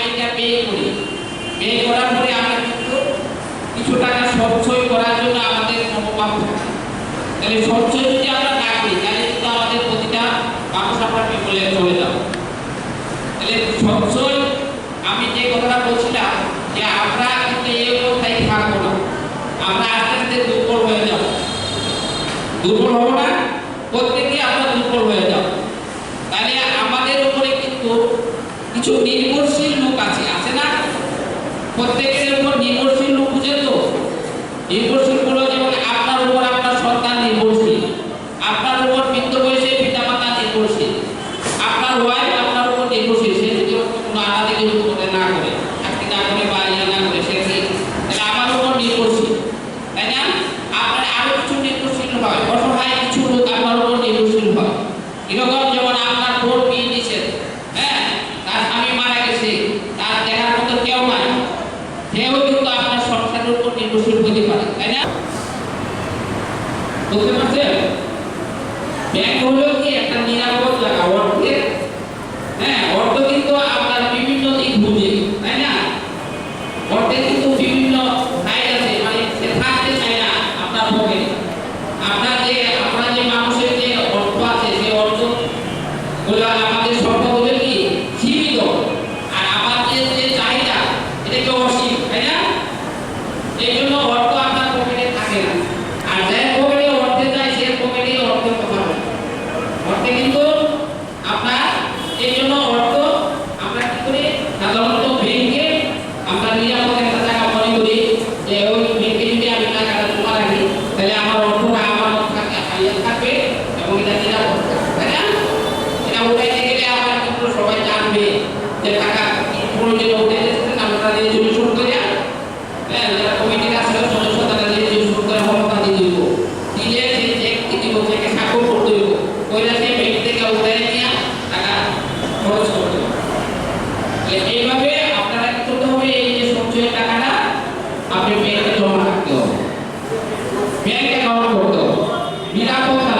আইডিটা বের করি বের করার পরে আমরা কিন্তু কিছু টাকা সঞ্চয় করার জন্য আমাদের মনোভাব থাকে। তাহলে সঞ্চয় যদি আমরা না করি, তাহলে কিন্তু আমাদের প্রতিটা মানুষ আমরা বিপলে চলে যাব। তাহলে সঞ্চয়, আমি যে কথাটা বলছিলাম যে আমরা কিন্তু এই অবস্থায় থাকব না। আমরা আস্তে আস্তে দুর্বল হয়ে যাব। দুর্বল হব না? কিছু নির্ভরশীল লোক আছে আছে না? প্রত্যেকের উপর নির্ভরশীল লোক বুঝে তো নির্ভরশীল কোনো বুঝতে পারছেন? ব্যাংক হলো কি একটা নিরাপদ হ্যাঁ অর্থ কিন্তু আপনার বিভিন্ন দিক বুঝে, তাই না? অর্থের কিন্তু বিভিন্ন ভাই আছে মানে সে থাকতে চায় না আপনার পকেটে আপনার যে আপনার যে মানুষের যে অর্থ আছে, সে অর্থগুলো আমাদের সর্বগুলো নিরাপদ নিরাপদ